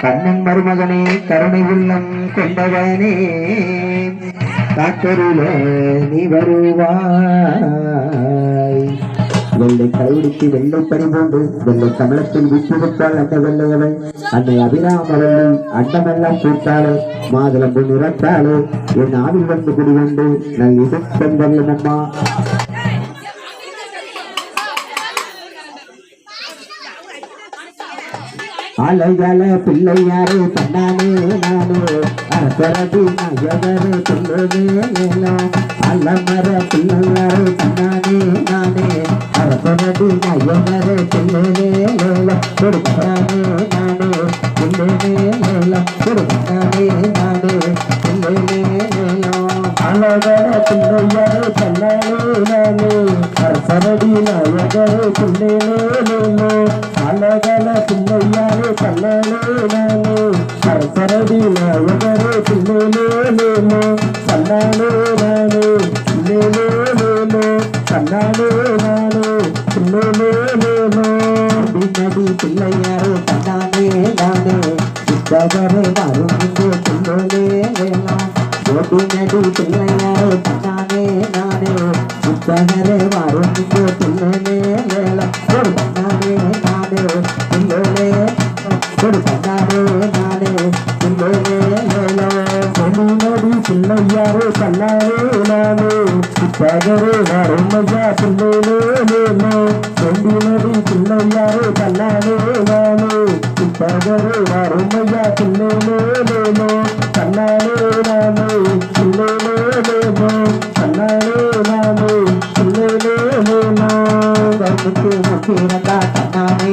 கண்ணன் மருமகனே கருணை உள்ளம் கொண்டவனே காட்டருள நீ வருவாய். வெள்ளை கைடிக்கு வெள்ளை பறிபோண்டு வெள்ளை தமிழத்தில் விட்டுவிட்டாள் அந்த வெள்ளையவள். அன்னை அபிராமவல்லி அண்டமெல்லாம் கூட்டாளே மாதுளம்பு நிறத்தாளே என் ஆவில் வந்து குடிவந்து நல் இது செந்தல்லும் அம்மா அலையல பிள்ளையாரு பண்ணானே நானே. அரசரடி நயவரே பிள்ளைவே மேலும் அலமர பிள்ளையாரு பண்ணானே நானே. அரசரடி நயவரே பிள்ளைவே மேலும் கொடுத்தானே நானே. பிள்ளைவே மேலும் அரசரடி நயவரே பிள்ளைவே மேலும் அழகல பிள்ளையாரே கண்ணனே நானே அரசரடி நாயகரே பிள்ளைலே நேமோ கண்ணானே நானே பிள்ளைலே நேமோ கண்ணானே நானே பிள்ளைலே நேமோ நடி பிள்ளையாரே கண்ணானே புத்தகரே வரும் இங்கே பிள்ளைலே ஒரு கண்ணானே நானே பிள்ளைலே ஒரு கண்ணானே நானே பிள்ளைலே வேலம் சொல்லி பிள்ளையாரே கண்ணானே நானே புத்தகரே வரும் ஐயா பிள்ளைலே பிள்ளையாரே நானே வரும் చూడగా తన్నామే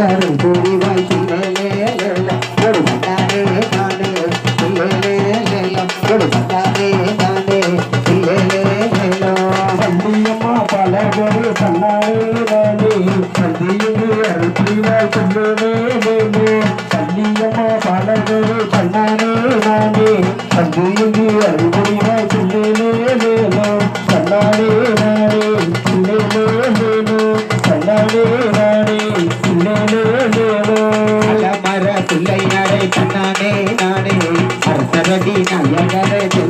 கம்பெனக்கரை போடுவாய் பிள்ளைலே லேலோ ஒரு கண்ணானே நானே பிள்ளைலே லேலோ ஒரு சந்தியம்மா பலகரு கண்ணானே நானே சந்தியுகு சந்தியம்மா